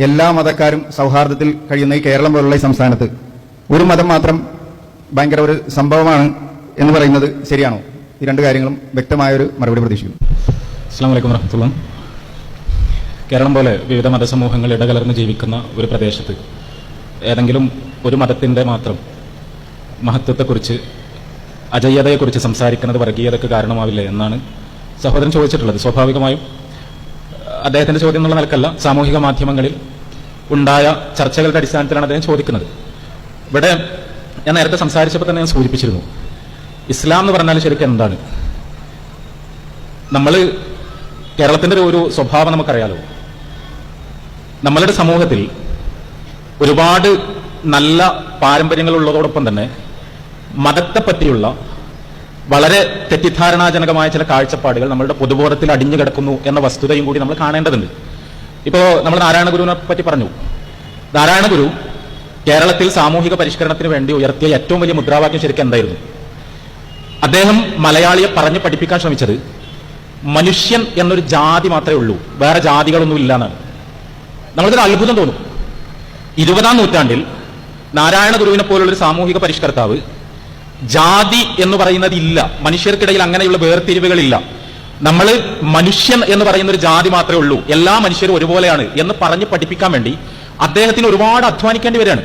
എല്ലാ മതക്കാരും സൗഹാർദ്ദത്തിൽ കഴിയുന്ന ഈ കേരളം പോലുള്ള ഈ സംസ്ഥാനത്ത് ഒരു മതം മാത്രം ഭയങ്കര ഒരു സംഭവമാണ് എന്ന് പറയുന്നത് ശരിയാണോ? ഈ രണ്ട് കാര്യങ്ങളും വ്യക്തമായ ഒരു മറുപടി പ്രതീക്ഷിക്കുന്നു. അസ്സാം വലൈക്കും വറഹമത്തുള്ള. കേരളം പോലെ വിവിധ മതസമൂഹങ്ങൾ ഇടകലർന്ന് ജീവിക്കുന്ന ഒരു പ്രദേശത്ത് ഏതെങ്കിലും ഒരു മതത്തിന്റെ മാത്രം മഹത്വത്തെക്കുറിച്ച് അജയ്യതയെക്കുറിച്ച് സംസാരിക്കുന്നത് വർഗീയതയ്ക്ക് കാരണമാവില്ല എന്നാണ് സഹോദരൻ ചോദിച്ചിട്ടുള്ളത്. സ്വാഭാവികമായും അദ്ദേഹത്തിന്റെ ചോദ്യം എന്നുള്ള നിലക്കല്ല സാമൂഹിക മാധ്യമങ്ങളിൽ ഉണ്ടായ ചർച്ചകളുടെ അടിസ്ഥാനത്തിലാണ് അദ്ദേഹം ചോദിക്കുന്നത്. ഇവിടെ ഞാൻ നേരത്തെ സംസാരിച്ചപ്പോൾ തന്നെ ഞാൻ സൂചിപ്പിച്ചിരുന്നു. ഇസ്ലാം എന്ന് പറഞ്ഞാൽ ശരിക്കും എന്താണ്? നമ്മൾ കേരളത്തിന്റെ ഒരു- സ്വഭാവം നമുക്കറിയാലോ. നമ്മളുടെ സമൂഹത്തിൽ ഒരുപാട് നല്ല പാരമ്പര്യങ്ങൾ ഉള്ളതോടൊപ്പം തന്നെ മതത്തെ പറ്റിയുള്ള വളരെ തെറ്റിദ്ധാരണാജനകമായ ചില കാഴ്ചപ്പാടുകൾ നമ്മളുടെ പൊതുബോധത്തിൽ അടിഞ്ഞു കിടക്കുന്നു എന്ന വസ്തുതയും കൂടി നമ്മൾ കാണേണ്ടതുണ്ട്. ഇപ്പോ നമ്മൾ നാരായണ ഗുരുവിനെ പറ്റി പറഞ്ഞു. നാരായണ ഗുരു കേരളത്തിൽ സാമൂഹിക പരിഷ്കരണത്തിന് വേണ്ടി ഉയർത്തിയ ഏറ്റവും വലിയ മുദ്രാവാക്യം ശരിക്കും എന്തായിരുന്നു? അദ്ദേഹം മലയാളിയെ പറഞ്ഞ് പഠിപ്പിക്കാൻ ശ്രമിച്ചത് മനുഷ്യൻ എന്നൊരു ജാതി മാത്രമേ ഉള്ളൂ വേറെ ജാതികളൊന്നും ഇല്ല എന്നാണ് നമ്മൾക്കൊരു അത്ഭുതം തോന്നും. ഇരുപതാം നൂറ്റാണ്ടിൽ നാരായണ ഗുരുവിനെ പോലുള്ള ഒരു സാമൂഹിക പരിഷ്കർത്താവ് ജാതി എന്ന് പറയുന്നത് ഇല്ല മനുഷ്യർക്കിടയിൽ അങ്ങനെയുള്ള വേർതിരിവുകളില്ല. നമ്മൾ മനുഷ്യൻ എന്ന് പറയുന്ന ഒരു ജാതി മാത്രമേ ഉള്ളൂ. എല്ലാ മനുഷ്യരും ഒരുപോലെയാണ് എന്ന് പറഞ്ഞ് പഠിപ്പിക്കാൻ വേണ്ടി അദ്ദേഹത്തിന് ഒരുപാട് അധ്വാനിക്കേണ്ടി വരികയാണ്.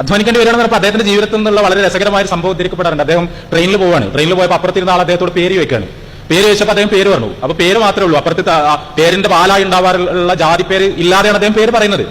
അധ്വാനിക്കേണ്ടി വരികയാണെന്ന് പറഞ്ഞപ്പോൾ അദ്ദേഹത്തിന്റെ ജീവിതത്തിൽ നിന്നുള്ള വളരെ രസകരമായ ഒരു സംഭവം ഉദ്ധരിക്കപ്പെടാറുണ്ട്. അദ്ദേഹം ട്രെയിനിൽ പോവാണ് ട്രെയിനിൽ പോയപ്പോൾ അപ്പുറത്തിരുന്ന ആൾ അദ്ദേഹത്തോട് പേര് വയ്ക്കുകയാണ് പേര് ചോദിച്ചപ്പോൾ അദ്ദേഹം പേര് പറഞ്ഞു. അപ്പൊ പേര് മാത്രമേ ഉള്ളൂ. അപ്പുറത്ത് പേരിന്റെ പാലായി ഉണ്ടാവാറുള്ള ജാതി പേര് ഇല്ലാതെയാണ് അദ്ദേഹം പേര് പറയുന്നത്.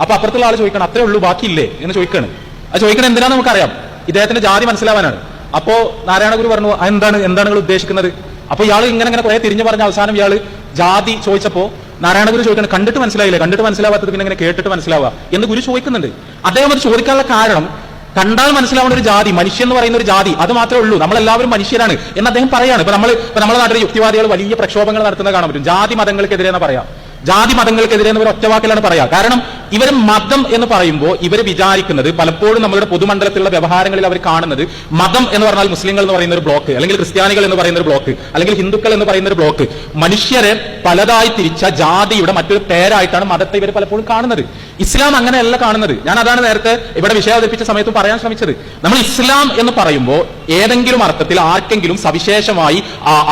അപ്പൊ അപ്പുറത്തുള്ള ആൾ ചോദിക്കണം അത്രേ ഉള്ളൂ ബാക്കിയില്ലേ? എന്ന് ചോദിക്കാണ് അത് ചോദിക്കണം എന്തിനാന്ന് നമുക്കറിയാം. ഇദ്ദേഹത്തിന്റെ ജാതി മനസ്സിലാവാനാണ്. അപ്പോ നാരായണ ഗുരു പറഞ്ഞു എന്താണ്? എന്താണ് നിങ്ങൾ ഉദ്ദേശിക്കുന്നത്? അപ്പൊ ഇയാൾ ഇങ്ങനെ ഇങ്ങനെ കുറെ തിരിഞ്ഞു പറഞ്ഞ അവസാനം ഇയാൾ ജാതി ചോദിച്ചപ്പോ നാരായണഗുരു ചോദിക്കണം കണ്ടിട്ട് മനസ്സിലായില്ലേ? കണ്ടിട്ട് മനസ്സിലാവാത്തത് പിന്നെ ഇങ്ങനെ കേട്ടിട്ട് മനസ്സിലാവുക എന്ന് ഗുരു ചോദിക്കുന്നുണ്ട്. അദ്ദേഹം അത് ചോദിക്കാനുള്ള കാരണം കണ്ടാൽ മനസ്സിലാവുന്ന ഒരു ജാതി മനുഷ്യൻ എന്ന് പറയുന്ന ഒരു ജാതി അത് മാത്രമേ ഉള്ളൂ. നമ്മളെല്ലാവരും മനുഷ്യരാണ് എന്ന് അദ്ദേഹം പറയാണ്. ഇപ്പൊ നമ്മൾ ഇപ്പൊ നമ്മുടെ നാട്ടിലെ യുക്തിവാദികൾ വലിയ പ്രക്ഷോഭങ്ങൾ നടത്തുന്നത് കാണാൻ പറ്റും. ജാതി മതങ്ങൾക്കെതിരെ എന്ന് പറയാം? ജാതി മതങ്ങൾക്കെതിരെ എന്ന് ഒരു ഒറ്റവാക്കിലാണ് പറയാ. കാരണം ഇവർ മതം എന്ന് പറയുമ്പോൾ ഇവർ വിചാരിക്കുന്നത് പലപ്പോഴും നമ്മുടെ പൊതുമണ്ഡലത്തിലുള്ള വ്യവഹാരങ്ങളിൽ അവർ കാണുന്നത് മതം എന്ന് പറഞ്ഞാൽ മുസ്ലിങ്ങൾ എന്ന് പറയുന്ന ഒരു ബ്ലോക്ക് അല്ലെങ്കിൽ ക്രിസ്ത്യാനികൾ എന്ന് പറയുന്ന ഒരു ബ്ലോക്ക് അല്ലെങ്കിൽ ഹിന്ദുക്കൾ എന്ന് പറയുന്ന ഒരു ബ്ലോക്ക്. മനുഷ്യരെ പലതായി തിരിച്ച ജാതിയുടെ മറ്റൊരു പേരായിട്ടാണ് മതത്തെ ഇവർ പലപ്പോഴും കാണുന്നത്. ഇസ്ലാം അങ്ങനെയല്ല കാണുന്നത്. ഞാൻ അതാണ് നേരത്തെ ഇവിടെ വിഷയം അവതരിപ്പിച്ച സമയത്ത് പറയാൻ ശ്രമിച്ചത്. നമ്മൾ ഇസ്ലാം എന്ന് പറയുമ്പോൾ ഏതെങ്കിലും അർത്ഥത്തിൽ ആർക്കെങ്കിലും സവിശേഷമായി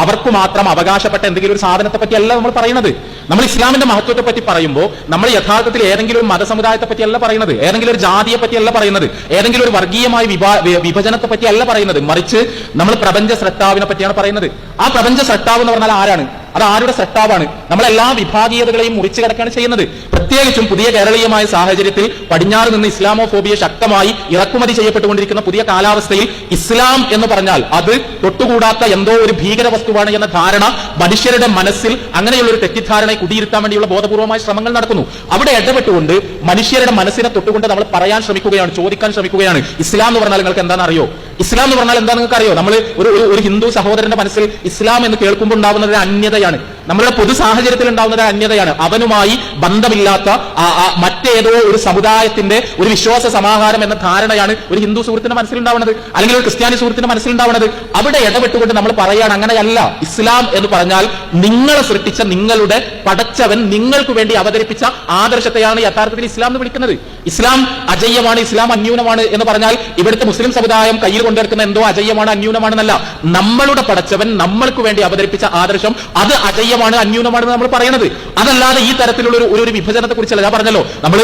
അവർക്ക് മാത്രം അവകാശപ്പെട്ട എന്തെങ്കിലും ഒരു സാധനത്തെ പറ്റിയല്ല നമ്മൾ പറയുന്നത്. നമ്മൾ ഇസ്ലാമിന്റെ മഹത്വത്തെ പറ്റി പറയുമ്പോൾ നമ്മൾ യഥാർത്ഥത്തിൽ ഏതെങ്കിലും ഒരു മതസമുദായത്തെ പറ്റിയല്ല പറയുന്നത്. ഏതെങ്കിലും ഒരു ജാതിയെ പറ്റിയല്ല പറയുന്നത്. ഏതെങ്കിലും ഒരു വർഗീയമായ വിഭജനത്തെ പറ്റിയല്ല പറയുന്നത്. മറിച്ച് നമ്മൾ പ്രപഞ്ച സ്രഷ്ടാവിനെ പറ്റിയാണ് പറയുന്നത്. ആ പ്രപഞ്ച സ്രഷ്ടാവ് എന്ന് പറഞ്ഞാൽ ആരാണ്? അത് ആരുടെ സെറ്റാവാണ്? നമ്മളെല്ലാ വിഭാഗീയതകളെയും മുറിച്ചു കിടക്കാണ് ചെയ്യുന്നത്. പ്രത്യേകിച്ചും പുതിയ കേരളീയമായ സാഹചര്യത്തിൽ പടിഞ്ഞാറ് നിന്ന് ഇസ്ലാമോഫോബിയ ശക്തമായി ഇറക്കുമതി ചെയ്യപ്പെട്ടുകൊണ്ടിരിക്കുന്ന പുതിയ കാലാവസ്ഥയിൽ ഇസ്ലാം എന്ന് പറഞ്ഞാൽ അത് തൊട്ടുകൂടാത്ത എന്തോ ഒരു ഭീകര വസ്തുവാണ് എന്ന ധാരണ മനുഷ്യരുടെ മനസ്സിൽ അങ്ങനെയുള്ള ഒരു തെറ്റിദ്ധാരണയെ കുടിയിരുത്താൻ വേണ്ടിയുള്ള ബോധപൂർവമായ ശ്രമങ്ങൾ നടക്കുന്നു. അവിടെ ഇടപെട്ടുകൊണ്ട് മനുഷ്യരുടെ മനസ്സിനെ തൊട്ടുകൊണ്ട് നമ്മൾ പറയാൻ ശ്രമിക്കുകയാണ് ചോദിക്കാൻ ശ്രമിക്കുകയാണ്. ഇസ്ലാം എന്ന് പറഞ്ഞാൽ നിങ്ങൾക്ക് എന്താണെന്ന് അറിയോ ഇസ്ലാം എന്ന് പറഞ്ഞാൽ എന്താ നിങ്ങൾക്ക് അറിയോ? നമ്മൾ ഒരു ഒരു- ഹിന്ദു സഹോദരന്റെ മനസ്സിൽ ഇസ്ലാം എന്ന് കേൾക്കുമ്പോൾ ഉണ്ടാവുന്ന ഒരു അന്യതയാണ്. നമ്മുടെ പൊതു സാഹചര്യത്തിൽ ഉണ്ടാവുന്ന ഒരു അന്യതയാണ്. അവനുമായി ബന്ധമില്ലാത്ത മറ്റേതോ ഒരു സമുദായത്തിന്റെ ഒരു വിശ്വാസ സമാഹാരം എന്ന ധാരണയാണ് ഒരു ഹിന്ദു സുഹൃത്തിന്റെ മനസ്സിലുണ്ടാവുന്നത് അല്ലെങ്കിൽ ഒരു ക്രിസ്ത്യാനി സുഹൃത്തിന്റെ മനസ്സിലുണ്ടാവുന്നത് അവിടെ ഇടപെട്ടുകൊണ്ട് നമ്മൾ പറയുകയാണ് അങ്ങനെയല്ല. ഇസ്ലാം എന്ന് പറഞ്ഞാൽ നിങ്ങളെ സൃഷ്ടിച്ച നിങ്ങളുടെ പടച്ചവൻ നിങ്ങൾക്ക് വേണ്ടി അവതരിപ്പിച്ച ആദർശത്തെയാണ് യഥാർത്ഥത്തിൽ ഇസ്ലാം എന്ന് വിളിക്കുന്നത്. ഇസ്ലാം അജയ്യമാണ് ഇസ്ലാം അന്യൂനമാണ് എന്ന് പറഞ്ഞാൽ ഇവിടുത്തെ മുസ്ലിം സമുദായം കയ്യിൽ കൊണ്ടെടുക്കുന്ന എന്തോ അജയ്യമാണ് അന്യൂനമാണെന്നല്ല. നമ്മളുടെ പടച്ചവൻ നമ്മൾക്ക് വേണ്ടി അവതരിപ്പിച്ച ആദർശം അത് അജയ്യമാണ് അന്യൂനമാണെന്ന് നമ്മൾ പറയുന്നത് അതല്ലാതെ ഈ തരത്തിലുള്ള ഒരു ഒരു വിഭജനത്തെ കുറിച്ചല്ല ഞാൻ പറഞ്ഞല്ലോ നമ്മൾ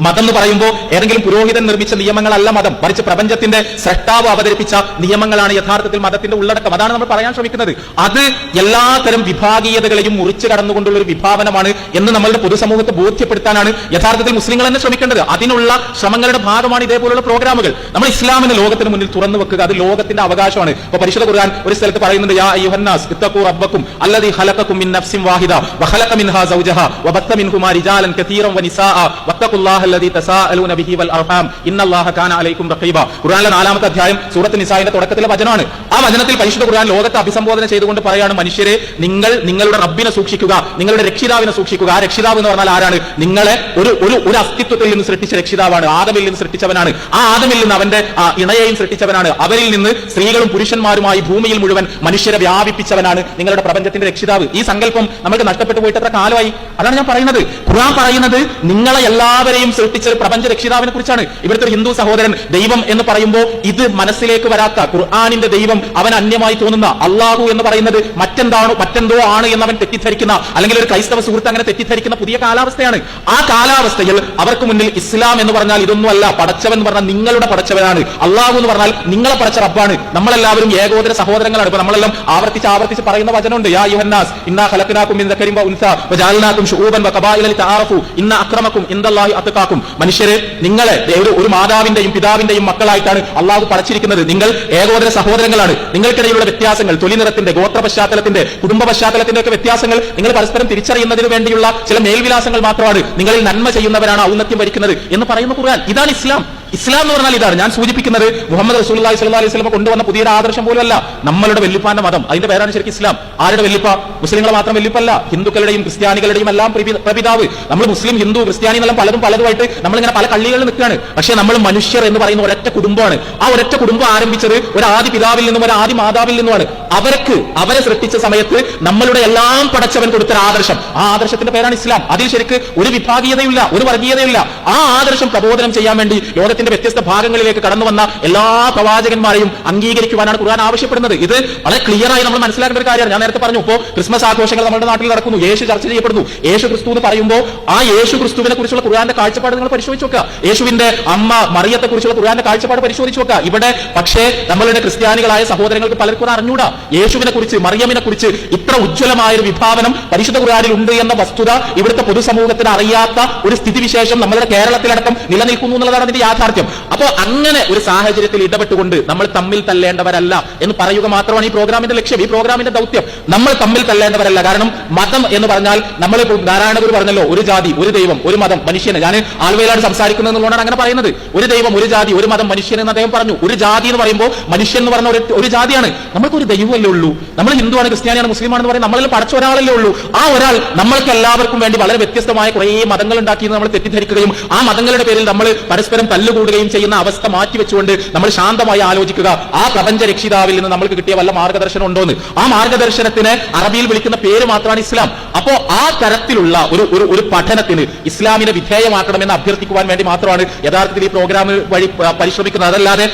മതം എന്ന് പറയുമ്പോൾ ഏതെങ്കിലും പുരോഹിതൻ നിർമ്മിച്ച നിയമങ്ങളല്ല മതം. മറിച്ച് പ്രപഞ്ചത്തിന്റെ സൃഷ്ടാവ് അവതരിപ്പിച്ച നിയമങ്ങളാണ് യഥാർത്ഥത്തിൽ മതത്തിന്റെ ഉള്ളടക്കം. അതാണ് നമ്മൾ പറയാൻ ശ്രമിക്കുന്നത്. അത് എല്ലാത്തരം വിഭാഗീയതകളെയും മുറിച്ചു കടന്നുകൊണ്ടുള്ള ഒരു വിഭാവനമാണ് എന്ന് നമ്മളുടെ പൊതുസമൂഹത്തെ ബോധ്യപ്പെടുത്താനാണ് യഥാർത്ഥത്തിൽ മുസ്ലിങ്ങൾ തന്നെ ശ്രമിക്കേണ്ടത്. അതിനുള്ള ശ്രമങ്ങളുടെ ഭാഗമാണ് ഇതേപോലുള്ള പ്രോഗ്രാമുകൾ. നമ്മൾ ഇസ്ലാമിനെ ലോകത്തിന് മുന്നിൽ തുറന്നു വെക്കുക. അത് ലോകത്തിന്റെ അവകാശമാണ്. ഇപ്പൊ പരിശുദ്ധ ഖുർആൻ ഒരു സ്ഥലത്ത് പറയുന്നുണ്ട് യാ അയ്യുഹന്നാസ് ഇത്തഖു റബ്ബക്കും അല്ലദീ ഖലഖക്കും മിൻ നഫ്സിൻ വാഹിദ വഖലഖ മിൻഹാ സൗജഹ വബത്ത മിൻഹുമാ റിജാലൻ കതീറൻ വനിസാഅ വത്തഖുല്ലാഹ അല്ലദീ തസാഅലൂന ബിഹി വൽ അർഹാം. ഇന്നല്ലാഹ കാന അലൈക്കും റഖീബ. ഖുർആനിലെ നാലാമത്തെ അധ്യായം സൂറത്ത് നിസായിന്റെ തുടക്കത്തിലെ വചനമാണ്. ആ വചനത്തിൽ പരിശുദ്ധ ഖുർആൻ ലോകത്തെ അഭിസംബോധന ചെയ്തുകൊണ്ട് പറയാണ് മനുഷ്യരെ നിങ്ങൾ നിങ്ങളുടെ റബ്ബിനെ സൂക്ഷിക്കുക നിങ്ങളുടെ രക്ഷിതാവിനെ സൂക്ഷിക്കുക. ആ രക്ഷിതാവ് എന്ന് പറഞ്ഞാൽ ആരാണ്? നിങ്ങളെ ഒരു ഒരു ഒരു അസ്തിത്വത്തിൽ നിന്ന് സൃഷ്ടിച്ച രക്ഷിതാവാണ്. ആദമിൽ നിന്ന് സൃഷ്ടിച്ചവനാണ്. ആ ആദമിൽ നിന്ന് അവന്റെ ഇണയെയും സൃഷ്ടിച്ചവനാണ്. അവരിൽ നിന്ന് സ്ത്രീകളും പുരുഷന്മാരുമായി ഭൂമിയിൽ മുഴുവൻ മനുഷ്യരെ വ്യാപിപ്പിച്ചവനാണ് നിങ്ങളുടെ പ്രപഞ്ചത്തിന്റെ രക്ഷിതാവ്. ഈ സങ്കല്പം നമുക്ക് നഷ്ടപ്പെട്ടു പോയിട്ട് എത്ര കാലമായി? അതാണ് ഞാൻ പറയുന്നത്. ഖുർആൻ പറയുന്നത് നിങ്ങളെ എല്ലാവരെയും സൃഷ്ടിച്ച ഒരു പ്രപഞ്ച രക്ഷിതാവിനെ കുറിച്ചാണ്. ഇവിടുത്തെ ഒരു ഹിന്ദു സഹോദരൻ ദൈവം എന്ന് പറയുമ്പോൾ ഇത് മനസ്സിലേക്ക് വരാത്ത ഖുർആാനിന്റെ ദൈവം അവൻ അന്യമായി തോന്നുന്ന അള്ളാഹു എന്ന് പറയുന്നത് മറ്റെന്താണോ മറ്റെന്തോ ആണ് എന്ന് അവൻ തെറ്റിദ്ധരിക്കുന്ന അല്ലെങ്കിൽ ഒരു ക്രൈസ്തവ സുഹൃത്ത് അങ്ങനെ തെറ്റിദ്ധരിക്കുന്ന പുതിയ കാലാവസ്ഥയാണ്. ആ കാലാവസ്ഥയിൽ അവർക്ക് മുന്നിൽ ഇസ്ലാം എന്ന് പറഞ്ഞാൽ ഇതൊന്നുമല്ല. പടച്ചവൻ എന്ന് പറഞ്ഞാൽ നിങ്ങളുടെ പടച്ചവനാണ്. അള്ളാഹു എന്ന് പറഞ്ഞാൽ നിങ്ങളെ പടച്ച റബ്ബാണ്. നമ്മളെല്ലാവരും ഏകോദര സഹോദരങ്ങളാണ്. ഇപ്പൊ നമ്മളെല്ലാം ആവർത്തിച്ച് ആവർത്തിച്ച് പറയുന്ന വചനമുണ്ട്. യാ യുഹന്നാസ് ഇന്നാ ഖലഖനാകും മിൻ ദക്കരിൻ വ ഉൻസ വജഅൽനാകും ശുഊബൻ വഖബായില ലിതആറഫു ഇന്ന അക്രമക്കും ഇൻദല്ലാഹി അത്ഖാക്കും മനുഷ്യരെ നിങ്ങളെ ഒരു ഒരു മാതാവിന്റെയും പിതാവിന്റെയും മക്കളായിട്ടാണ് അള്ളാഹു പടച്ചിരിക്കുന്നത്. നിങ്ങൾ ഏകോദര സഹോദരങ്ങളാണ്. നിങ്ങൾക്കിടയിലുള്ള വ്യത്യാസങ്ങൾ തൊലി നിറത്തിന്റെ ഗോത്ര പശ്ചാത്തലത്തിന്റെ കുടുംബ പശ്ചാത്തലത്തിന്റെ ഒക്കെ വ്യത്യാസങ്ങൾ നിങ്ങൾ പരസ്പരം തിരിച്ചറിയുന്നതിന് വേണ്ടിയുള്ള ചില മേൽവിലാസങ്ങൾ മാത്രമാണ് നിങ്ങളിൽ നന്മ ചെയ്യുന്നവരാണ് ഔന്നത്യം വരിക്കുന്നത് എന്ന് പറയുന്ന ഖുർആൻ. ഇതാണ് ഇസ്ലാം. ഇസ്ലാം എന്ന് പറഞ്ഞാൽ ഇതാണ്. ഞാൻ സൂചിപ്പിക്കുന്നത് മുഹമ്മദ് റസൂലി സ്വല്ലി അലൈഹി സ്വലമ കൊണ്ടുവന്ന പുതിയൊരു ആദർശം പോലുമല്ല. നമ്മളുടെ വെല്ലുപ്പാന്റെ മതം. അതിന്റെ പേരാണ് ശരിക്കും ഇസ്ലാം. ആരുടെ വെല്ലുപ്പ മുസ്ലിങ്ങളെ മാത്രം വെല്ലുപ്പല്ല ഹിന്ദുക്കളുടെയും ക്രിസ്ത്യാനികളുടെയും എല്ലാം പ്രപിതാവ്. നമ്മൾ മുസ്ലിം ഹിന്ദു ക്രിസ്ത്യാനി എല്ലാം പലതും പലതുമായിട്ട് നമ്മളിങ്ങനെ പല കള്ളികളിൽ നിൽക്കുകയാണ്. പക്ഷേ നമ്മൾ മനുഷ്യർ എന്ന് പറയുന്ന ഒരൊറ്റ കുടുംബമാണ്. ആ ഒരൊറ്റ കുടുംബം ആരംഭിച്ചത് ഒരു ആദി പിതാവിൽ നിന്നും ഒരു ആദി മാതാവിൽ നിന്നുമാണ്. അവർക്ക് അവരെ സൃഷ്ടിച്ച സമയത്ത് നമ്മളുടെ എല്ലാം പടച്ചവൻ കൊടുത്ത ആദർശം. ആ ആദർശത്തിന്റെ പേരാണ് ഇസ്ലാം. അതിൽ ശരിക്ക് ഒരു വിഭാഗീയതയില്ല ഒരു വർഗീയതയില്ല ആ ആദർശം പ്രബോധനം ചെയ്യാൻ വേണ്ടി ലോകത്തിന്റെ വ്യത്യസ്ത ഭാഗങ്ങളിലേക്ക് കടന്നു വന്ന എല്ലാ പ്രവാചകന്മാരെയും അംഗീകരിക്കുവാനാണ് ഖുർആൻ ആവശ്യപ്പെടുന്നത്. ഇത് വളരെ ക്ലിയർ ആയി നമ്മൾ മനസ്സിലാക്കേണ്ട ഒരു കാര്യമാണ്. ഞാൻ നേരത്തെ പറഞ്ഞു ഇപ്പോൾ ക്രിസ്മസ് ആഘോഷങ്ങൾ നമ്മുടെ നാട്ടിൽ നടക്കുന്നു. യേശു ചർച്ച ചെയ്യപ്പെടുന്നു. യേശു ക്രിസ്തു എന്ന് പറയുമ്പോൾ ആ യേശു ക്രിസ്തുവിനെ കുറിച്ചുള്ള ഖുർആന്റെ കാഴ്ചപ്പാട് നിങ്ങൾ പരിശോധിച്ച് നോക്കുക. യേശുവിന്റെ അമ്മ മറിയത്തെ കുറിച്ചുള്ള ഖുർആന്റെ കാഴ്ചപ്പാട് പരിശോധിച്ച് നോക്കുക. ഇവിടെ പക്ഷേ നമ്മളുടെ ക്രിസ്ത്യാനികളായ സഹോദരങ്ങൾക്ക് പലർക്കും അറിഞ്ഞൂടാ. യേശുവിനെ കുറിച്ച് മറിയമിനെ കുറിച്ച് ഇത്ര ഉജ്ജ്വലമായ ഒരു വിഭാവനം പരിശുദ്ധ ഖുർആനിൽ ഉണ്ട് എന്ന വസ്തുത ഇവിടുത്തെ പൊതുസമൂഹത്തിന് അറിയാത്ത ഒരു സ്ഥിതിവിശേഷം നമ്മുടെ കേരളത്തിലടക്കം നിലനിൽക്കുന്നു എന്നുള്ളതാണ് അതിന്റെ യാഥാർത്ഥ്യം. അപ്പോൾ അങ്ങനെ ഒരു സാഹചര്യത്തിൽ ഇടപെട്ടുകൊണ്ട് നമ്മൾ തമ്മിൽ തല്ലേണ്ടവരല്ല എന്ന് പറയുക മാത്രമാണ് ഈ പ്രോഗ്രാമിന്റെ ലക്ഷ്യം ഈ പ്രോഗ്രാമിന്റെ ദൗത്യം. നമ്മൾ തമ്മിൽ തല്ലേണ്ടവരല്ല. കാരണം മതം എന്ന് പറഞ്ഞാൽ നമ്മൾ നാരായണഗുരു പറഞ്ഞല്ലോ ഒരു ജാതി ഒരു ദൈവം ഒരു മതം മനുഷ്യന്. ഞാൻ ആലുവയിലാണ് സംസാരിക്കുന്നത് എന്നുള്ളതാണ് അങ്ങനെ പറയുന്നത്. ഒരു ദൈവം ഒരു ജാതി ഒരു മതം മനുഷ്യൻ എന്ന് അദ്ദേഹം പറഞ്ഞു. ഒരു ജാതി എന്ന് പറയുമ്പോൾ മനുഷ്യൻ എന്ന് പറഞ്ഞ ഒരു ഒരു ജാതിയാണ്. നമ്മൾക്ക് ഒരു ദൈവമല്ലേ ഉള്ളൂ. നമ്മൾ ഹിന്ദുവാണ് ക്രിസ്ത്യാനിയാണ് മുസ്ലിമാണെന്ന് പറയുന്നത് നമ്മളിൽ പഠിച്ച ഒരാളല്ലേ ഉള്ളൂ. ആ ഒരാൾ നമ്മൾക്ക് എല്ലാവർക്കും വേണ്ടി വളരെ വ്യത്യസ്തമായ കുറേ മതങ്ങൾ ഉണ്ടാക്കിയെന്ന് നമ്മൾ തെറ്റിദ്ധരിക്കുകയും ആ മതങ്ങളുടെ പേരിൽ നമ്മൾ പരസ്പരം തല്ലുകൂടുകയും ചെയ്യുന്ന അവസ്ഥ മാറ്റിവെച്ചുകൊണ്ട് നമ്മൾ ശാന്തമായി ആലോചിക്കുക ആ പ്രപഞ്ച രക്ഷിതാവിൽ നിന്ന് നമ്മൾക്ക് കിട്ടിയ വല്ല മാർഗദർശനം ഉണ്ടോന്ന് ആ മാർഗദർശനത്തിന് അറബിയിൽ വിളിക്കുന്ന പേര് മാത്രമാണ് ഇസ്ലാം. അപ്പോ ആ തരത്തിലുള്ള ഒരു ഒരു ഒരു പഠനത്തിന് ഇസ്ലാമിനെ വിധേയമാക്കണമെന്ന് അഭ്യർത്ഥിക്കുവാൻ വേണ്ടി മാത്രമാണ് യഥാർത്ഥത്തിൽ ഈ പ്രോഗ്രാം വഴി പരിശ്രമിക്കുന്നത്. അതല്ലാതെ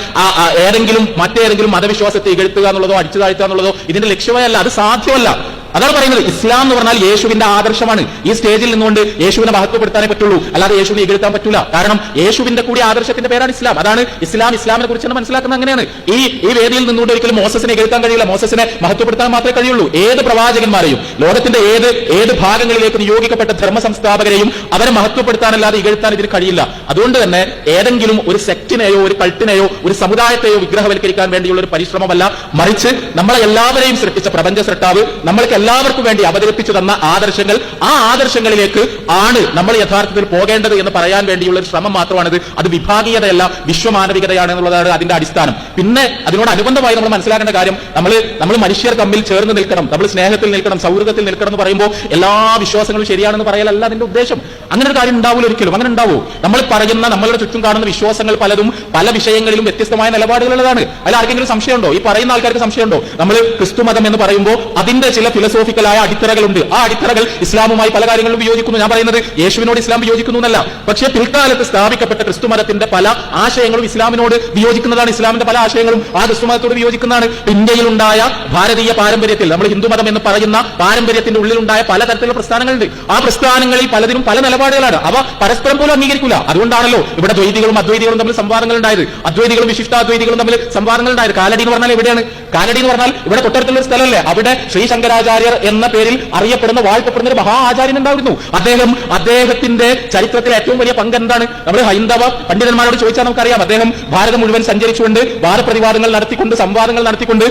ഏതെങ്കിലും മറ്റേതെങ്കിലും മതവിശ്വാസത്തെ ഇകഴ്ത്തുക എന്നുള്ളതോ അടിച്ചു താഴ്ത്തുക എന്നുള്ളതോ ഇതിന്റെ ലക്ഷ്യമേ അല്ല അത് സാധ്യമല്ല. അതാണ് പറയുന്നത്. ഇസ്ലാം എന്ന് പറഞ്ഞാൽ യേശുവിന്റെ ആദർശമാണ്. ഈ സ്റ്റേജിൽ നിന്നുകൊണ്ട് യേശുവിനെ മഹത്വപ്പെടുത്താനേ പറ്റുള്ളൂ. അല്ലാതെ യേശുവിനെ എതിർത്താൻ പറ്റില്ല കാരണം യേശുവിന്റെ കൂടി ആദർശത്തിന്റെ പേരാണ് ഇസ്ലാം. അതാണ് ഇസ്ലാം. ഇസ്ലാമിനെ കുറിച്ച് മനസ്സിലാക്കുന്നത് അങ്ങനെയാണ്. ഈ ഈ വേദിയിൽ നിന്നുകൊണ്ട് ഒരിക്കലും മോസസിനെ ഇകഴ്ത്താൻ കഴിയില്ല. മോസസിനെ മഹത്വപ്പെടുത്താൻ മാത്രമേ കഴിയുള്ളൂ. ഏത് പ്രവാചകന്മാരെയും ലോകത്തിന്റെ ഏത് ഏത് ഭാഗങ്ങളിലേക്ക് നിയോഗിക്കപ്പെട്ട ധർമ്മ സംസ്ഥാപകരെയും അവരെ മഹത്വപ്പെടുത്താനല്ലാതെ ഇകഴ്ത്താൻ ഇതിന് കഴിയില്ല. അതുകൊണ്ട് തന്നെ ഏതെങ്കിലും ഒരു സെക്റ്റിനെയോ ഒരു കൾട്ടിനെയോ ഒരു സമുദായത്തെയോ വിഗ്രഹവൽക്കരിക്കാൻ വേണ്ടിയുള്ള ഒരു പരിശ്രമമല്ല. മറിച്ച് നമ്മളെ എല്ലാവരെയും സൃഷ്ടിച്ച പ്രപഞ്ച സൃഷ്ടാവ് നമ്മൾക്ക് എല്ലാവർക്കും വേണ്ടി അവതരിപ്പിച്ചു തന്ന ആദർശങ്ങൾ ആ ആദർശങ്ങളിലേക്ക് ആണ് നമ്മൾ യഥാർത്ഥത്തിൽ പോകേണ്ടത് എന്ന് പറയാൻ വേണ്ടിയുള്ള ഒരു ശ്രമം മാത്രമാണിത്. അത് വിഭാഗീയതയല്ല വിശ്വമാനവികതയാണ് എന്നുള്ളതാണ് അതിന്റെ അടിസ്ഥാനം. പിന്നെ അതിനോട് അനുബന്ധമായി നമ്മൾ മനസ്സിലാക്കേണ്ട കാര്യം നമ്മൾ നമ്മൾ മനുഷ്യർ തമ്മിൽ ചേർന്ന് നിൽക്കണം നമ്മൾ സ്നേഹത്തിൽ നിൽക്കണം സൗഹൃദത്തിൽ നിൽക്കണം എന്ന് പറയുമ്പോൾ എല്ലാ വിശ്വാസങ്ങളും ശരിയാണെന്ന് പറയലല്ല അതിന്റെ ഉദ്ദേശം. അങ്ങനെ ഒരു കാര്യം ഉണ്ടാവില്ല ഒരിക്കലും അങ്ങനെ ഉണ്ടാവൂ? നമ്മൾ പറയുന്ന നമ്മളുടെ ചുറ്റും കാണുന്ന വിശ്വാസങ്ങൾ പലതും പല വിഷയങ്ങളിലും വ്യത്യസ്തമായ നിലപാടുകളുള്ളതാണ്. അല്ല ആർക്കെങ്കിലും സംശയമുണ്ടോ? ഈ പറയുന്ന ആൾക്കാർക്ക് സംശയമുണ്ടോ? നമ്മൾ ക്രിസ്തു മതം എന്ന് പറയുമ്പോൾ അതിന്റെ ചില ഫിലോസോഫിക്കലായ അടിത്തറകളുണ്ട്. ആ അടിത്തറകൾ ഇസ്ലാമുമായി പല കാര്യങ്ങളും വിയോജിക്കുന്നു. ഞാൻ പറയുന്നത് യേശുവിനോട് ഇസ്ലാം വിയോജിക്കുന്നു എന്നല്ല പക്ഷേ പിൽക്കാലത്ത് സ്ഥാപിക്കപ്പെട്ട ക്രിസ്തു മതത്തിന്റെ പല ആശയങ്ങളും ഇസ്ലാമിനോട് വിയോജിക്കുന്നതാണ്. ഇസ്ലാമിന്റെ പല ആശയങ്ങളും ആ ക്രിസ്തു മതത്തോട് വിയോജിക്കുന്നതാണ് ഇന്ത്യയിലുണ്ടായ ഭാരതീയ പാരമ്പര്യത്തിൽ നമ്മൾ ഹിന്ദുമതം എന്ന് പറയുന്ന പാരമ്പര്യത്തിന്റെ ഉള്ളിലുണ്ടായ പലതരത്തിലുള്ള പ്രസ്ഥാനങ്ങളുണ്ട്. ആ പ്രസ്ഥാനങ്ങളിൽ പലതിനും പല നിലപാടുകളാണ്. അവ പരസ്പരം പോലും അംഗീകരിക്കില്ല. അതുകൊണ്ടാണല്ലോ ഇവിടെ ദ്വൈതികളും അദ്വൈതികളും തമ്മിൽ സംവാദങ്ങൾ ഉണ്ടായത്. അദ്വൈതികളും വിശിഷ്ടാദ്വൈതികളും തമ്മിൽ സംവാദങ്ങൾ ഉണ്ടായത്. കാലടി എന്ന് പറഞ്ഞാൽ എവിടെയാണ്? കാലടി എന്ന് പറഞ്ഞാൽ ഇവിടെ തൊട്ടടുത്തുള്ള സ്ഥലമല്ലേ? അവിടെ ശ്രീ ശങ്കരാചാര്യ ശങ്കരാചാര്യർ എന്ന പേരിൽ അറിയപ്പെടുന്ന വാഴ്ത്തപ്പെടുന്ന ഒരു മഹാ ആചാര്യൻ ഉണ്ടായിരുന്നു അദ്ദേഹം അദ്ദേഹത്തിന്റെ ചരിത്രത്തിലെ ഏറ്റവും വലിയ പങ്ക് എന്താണ്? നമ്മൾ ഹൈന്ദവ പണ്ഡിതന്മാരോട് ചോദിച്ചാൽ നമുക്കറിയാം. അദ്ദേഹം ഭാരതം മുഴുവൻ സഞ്ചരിച്ചുകൊണ്ട് വാദപ്രതിവാദങ്ങൾ നടത്തിക്കൊണ്ട് സംവാദങ്ങൾ നടത്തിക്കൊണ്ട്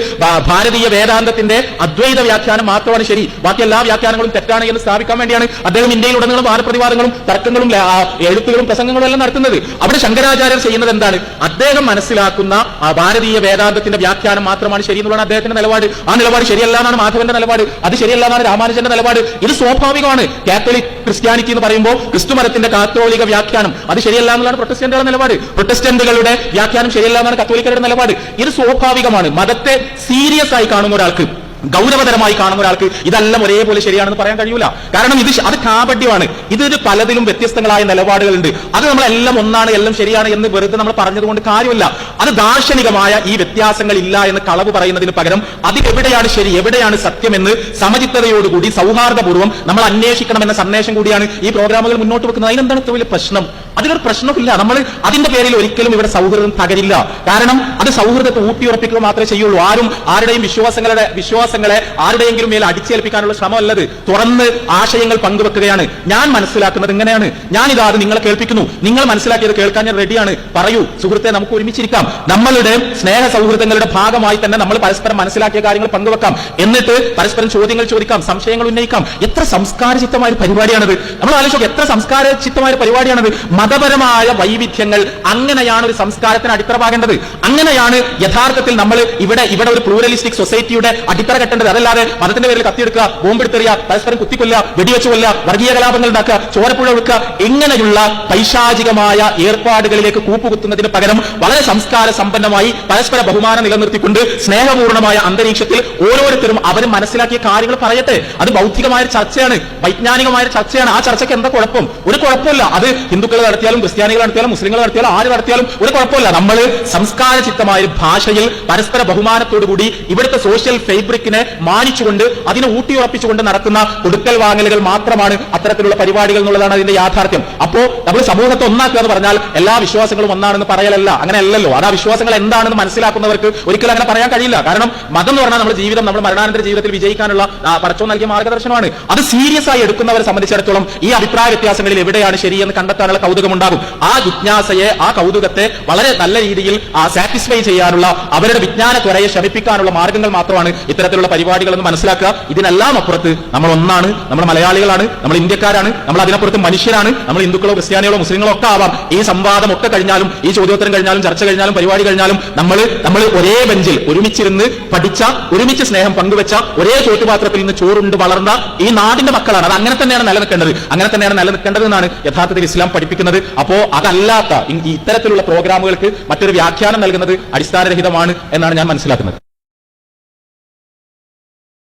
ഭാരതീയ വേദാന്തത്തിന്റെ അദ്വൈത വ്യാഖ്യാനം മാത്രമാണ് ശരി. ബാക്കി എല്ലാ വ്യാഖ്യാനങ്ങളും തെറ്റാണ് എന്ന് സ്ഥാപിക്കാൻ വേണ്ടിയാണ് അദ്ദേഹം ഇന്ത്യയിലുടനീളം വാദപ്രതിവാദങ്ങളും തർക്കങ്ങളും എഴുത്തുകളും പ്രസംഗങ്ങളും എല്ലാം നടത്തുന്നത്. അവിടെ ശങ്കരാചാര്യർ ചെയ്യുന്നത് എന്താണ്? അദ്ദേഹം മനസ്സിലാക്കുന്ന ഭാരതീയ വേദാന്തത്തിന്റെ വ്യാഖ്യാനം മാത്രമാണ് ശരി എന്നുള്ളതാണ് അദ്ദേഹത്തിന്റെ നിലപാട്. ആ നിലപാട് ശരിയല്ല എന്നാണ് മാധവന്റെ നിലപാട്. അത് ശരിയല്ല എന്നാണ് രാമാനുജന്റെ നിലപാട്. ഇത് സ്വാഭാവികമാണ്. കാത്തലിക് ക്രിസ്ത്യാനിറ്റി എന്ന് പറയുമ്പോൾ ക്രിസ്തു മതത്തിന്റെ കാത്തോലിക വ്യാഖ്യാനം. അത് ശരിയല്ല എന്നുള്ളതാണ് പ്രൊട്ടസ്റ്റന്റുകളുടെ നിലപാട്. പ്രൊട്ടസ്റ്റന്റുകളുടെ വ്യാഖ്യാനം ശരിയല്ല എന്നാണ് കത്തോലിക്കരുടെ നിലപാട്. ഇത് സ്വാഭാവികമാണ്. മതത്തെ സീരിയസ് ആയി കാണുന്ന ഒരാൾക്ക് ഗൗരവതരമായി കാണുന്ന ഒരാൾക്ക് ഇതെല്ലാം ഒരേപോലെ ശരിയാണെന്ന് പറയാൻ കഴിയൂല. കാരണം ഇത് അത് കാപട്യമാണ്. ഇതിന് പലതിലും വ്യത്യസ്തങ്ങളായ നിലപാടുകളുണ്ട്. അത് നമ്മളെല്ലാം ഒന്നാണ് എല്ലാം ശരിയാണ് എന്ന് വെറുതെ നമ്മൾ പറഞ്ഞതുകൊണ്ട് കാര്യമില്ല. അത് ദാർശനികമായ ഈ വ്യത്യാസങ്ങൾ ഇല്ല എന്ന് കളവ് പറയുന്നതിന് പകരം അതിലെവിടെയാണ് ശരി എവിടെയാണ് സത്യമെന്ന് സമചിത്തതയോടുകൂടി സൗഹാർദ്ദപൂർവം നമ്മൾ അന്വേഷിക്കണം എന്ന സന്ദേശം കൂടിയാണ് ഈ പ്രോഗ്രാമുകൾ മുന്നോട്ട് വെക്കുന്നത്. അതിനെന്താണ് വലിയ പ്രശ്നം? അതിലൊരു പ്രശ്നമില്ല നമ്മൾ അതിന്റെ പേരിൽ ഒരിക്കലും ഇവിടെ സൗഹൃദം തകരില്ല. കാരണം അത് സൗഹൃദത്തെ ഊട്ടിയുറപ്പിക്കുക മാത്രമേ ചെയ്യുള്ളൂ. ആരും ആരുടെയും വിശ്വാസങ്ങളുടെ വിശ്വാസങ്ങളെ ആരുടെയെങ്കിലും മേൽ അടിച്ചേൽപ്പിക്കാനുള്ള ശ്രമമല്ലത്. തുറന്ന് ആശയങ്ങൾ പങ്കുവെക്കുകയാണ്. ഞാൻ മനസ്സിലാക്കുന്നത് ഇങ്ങനെയാണ്. ഞാൻ ഇതാ അത് നിങ്ങളെ കേൾപ്പിക്കുന്നു. നിങ്ങൾ മനസ്സിലാക്കിയത് കേൾക്കാൻ ഞാൻ റെഡിയാണ്. പറയൂ സുഹൃത്തെ നമുക്ക് ഒരുമിച്ചിരിക്കാം. നമ്മളുടെ സ്നേഹ സൗഹൃദങ്ങളുടെ ഭാഗമായി തന്നെ നമ്മൾ പരസ്പരം മനസ്സിലാക്കിയ കാര്യങ്ങൾ പങ്കുവെക്കാം. എന്നിട്ട് പരസ്പരം ചോദ്യങ്ങൾ ചോദിക്കാം സംശയങ്ങൾ ഉന്നയിക്കാം. എത്ര സംസ്കാരചിത്തമായ പരിപാടിയാണത്? നമ്മൾ ആലോചിക്കും എത്ര സംസ്കാരചിത്തമായ പരിപാടിയാണത്? മതപരമായ വൈവിധ്യങ്ങൾ അങ്ങനെയാണ് ഒരു സംസ്കാരത്തിന് അടിത്തറ പാകേണ്ടത് അങ്ങനെയാണ് യഥാർത്ഥത്തിൽ നമ്മൾ ഇവിടെ ഇവിടെ ഒരു പ്ലൂറലിസ്റ്റിക് സൊസൈറ്റിയുടെ അടിത്തറ കെട്ടേണ്ടത്. അതല്ലാതെ മതത്തിന്റെ പേരിൽ കത്തിയെടുക്കുക ബോംബെടുത്തെറിയുക പരസ്പരം കുത്തിക്കൊല്ലുക വെടിവെച്ച് കൊല്ലുക വർഗീയ കലാപങ്ങൾ ഉണ്ടാക്കുക ചോരപ്പുഴ ഒഴുക്കുക ഇങ്ങനെയുള്ള പൈശാചികമായ ഏർപ്പാടുകളിലേക്ക് കൂപ്പുകുത്തുന്നതിന് പകരം വളരെ സംസ്കാര സമ്പന്നമായി പരസ്പര ബഹുമാനം നിലനിർത്തിക്കൊണ്ട് സ്നേഹപൂർണമായ അന്തരീക്ഷത്തിൽ ഓരോരുത്തരും അവർ മനസ്സിലാക്കിയ കാര്യങ്ങൾ പറയട്ടെ. അത് ബൗദ്ധികമായ ചർച്ചയാണ് വൈജ്ഞാനികമായ ചർച്ചയാണ്. ആ ചർച്ചയ്ക്ക് എന്താ കുഴപ്പം? ഒരു കുഴപ്പമില്ല. അത് ഹിന്ദുക്കൾ നടത്തിയാലും ക്രിസ്ത്യാനികൾ നടത്തിയാലും മുസ്ലിങ്ങൾ നടത്തിയാലും ആര് നടത്തിയാലും ഒരു കുഴപ്പമില്ല. നമ്മൾ സംസ്കാര ചിത്തമായ ഭാഷയിൽ പരസ്പര ബഹുമാനത്തോടുകൂടി ഇവിടുത്തെ സോഷ്യൽ ഫേബ്രിക്കിനെ മാനിച്ചുകൊണ്ട് അതിനെ ഊട്ടിയുറപ്പിച്ചുകൊണ്ട് നടക്കുന്ന കൊടുക്കൽ വാങ്ങലുകൾ മാത്രമാണ് അത്തരത്തിലുള്ള പരിപാടികൾ എന്നുള്ളതാണ് അതിന്റെ യാഥാർത്ഥ്യം. അപ്പോ നമ്മൾ സമൂഹത്തെ ഒന്നാക്കുക എന്ന് പറഞ്ഞാൽ എല്ലാ വിശ്വാസങ്ങളും ഒന്നാണെന്ന് പറയലല്ല. അങ്ങനെ അല്ലല്ലോ അത് ആ വിശ്വാസങ്ങൾ എന്താണെന്ന് മനസ്സിലാക്കുന്നവർക്ക് ഒരിക്കലും അങ്ങനെ പറയാൻ കഴിയില്ല. കാരണം മതം എന്ന് പറഞ്ഞാൽ നമ്മുടെ ജീവിതം നമ്മുടെ മരണാനന്തര ജീവിതത്തിൽ വിജയിക്കാനുള്ള പടച്ചോ നൽകിയ മാർഗദർശനമാണ്. അത് സീരിയസ് ആയി എടുക്കുന്നവരെ സംബന്ധിച്ചിടത്തോളം ഈ അഭിപ്രായ വ്യത്യാസങ്ങളിൽ എവിടെയാണ് ശരിയെന്ന് കണ്ടെത്താനുള്ള കൗതുകം ഉണ്ടാകും ആ ജിജ്ഞാസയെ ആ കൗതുകത്തെ വളരെ നല്ല രീതിയിൽ ആ സാറ്റിസ്ഫൈ ചെയ്യാനുള്ള അവരുടെ വിജ്ഞാന ത്വരയെ ശമിപ്പിക്കാനുള്ള മാർഗങ്ങൾ മാത്രമാണ് ഇത്തരത്തിലുള്ള പരിപാടികൾ എന്ന് മനസ്സിലാക്കുക. ഇതിനെല്ലാം അപ്പുറത്ത് നമ്മൾ ഒന്നാണ് നമ്മൾ മലയാളികളാണ് നമ്മൾ ഇന്ത്യക്കാരാണ് നമ്മൾ അതിനപ്പുറത്ത് മനുഷ്യരാണ് നമ്മൾ ഹിന്ദുക്കളോ ക്രിസ്ത്യാനികളോ മുസ്ലിങ്ങളോ ഒക്കെ ആവാം. ഈ സംവാദം ഒക്കെ കഴിഞ്ഞാലും ഈ ചോദ്യോത്തരം കഴിഞ്ഞാലും ചർച്ച കഴിഞ്ഞാലും പരിപാടി കഴിഞ്ഞാലും നമ്മൾ നമ്മൾ ഒരേ ബെഞ്ചിൽ ഒരുമിച്ചിരുന്ന് പഠിച്ച ഒരുമിച്ച് സ്നേഹം പങ്കുവെച്ച ഒരേ ചോറ്റുപാത്രത്തിൽ നിന്ന് ചോറുണ്ട് വളർന്ന ഈ നാടിന്റെ മക്കളാണ്. അത് അങ്ങനെ തന്നെയാണ് നിലനിൽക്കേണ്ടത്. അങ്ങനെ തന്നെയാണ് നിലനിൽക്കേണ്ടത് എന്നാണ് യഥാർത്ഥത്തിൽ ഇസ്ലാം പഠിപ്പിക്കുന്നത്. അപ്പോ അതല്ലാത്ത ഇത്തരത്തിലുള്ള പ്രോഗ്രാമുകൾക്ക് മറ്റൊരു വ്യാഖ്യാനം നൽകുന്നത് അടിസ്ഥാനരഹിതമാണ് എന്നാണ് ഞാൻ മനസ്സിലാക്കുന്നത്.